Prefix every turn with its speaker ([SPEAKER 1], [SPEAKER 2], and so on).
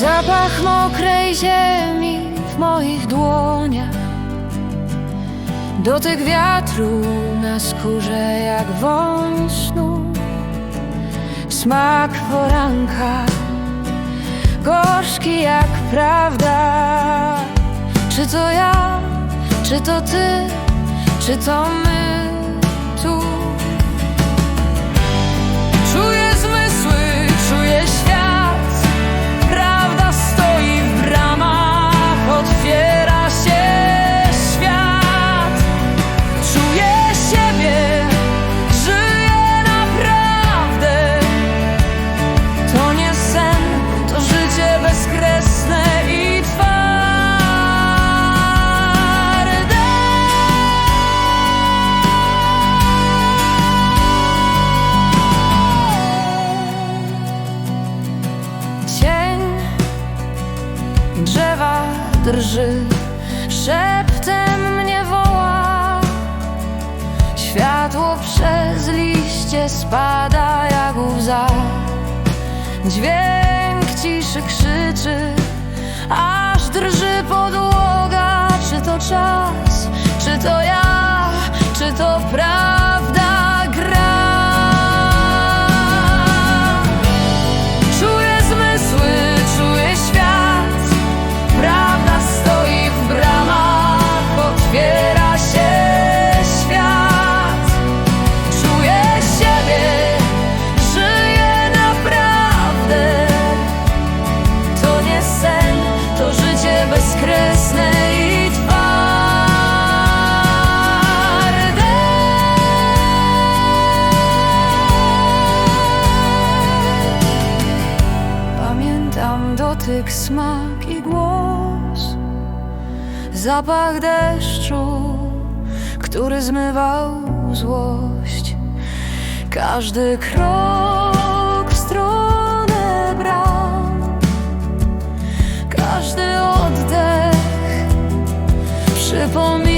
[SPEAKER 1] Zapach mokrej ziemi w moich dłoniach. Dotyk wiatru na skórze jak wąż snu. Smak poranka Gorzki jak prawda. Czy to ja, czy to ty, czy to my drzewa drży, szeptem mnie woła. Światło przez liście spada jak łza. Dźwięk ciszy krzyczy, aż drży podłoga. Czy to czas, czy to ja, czy to prawda Pamiętam dotyk, smak i głos. Zapach deszczu, który zmywał złość. Każdy krok w stronę bram. Każdy oddech przypomina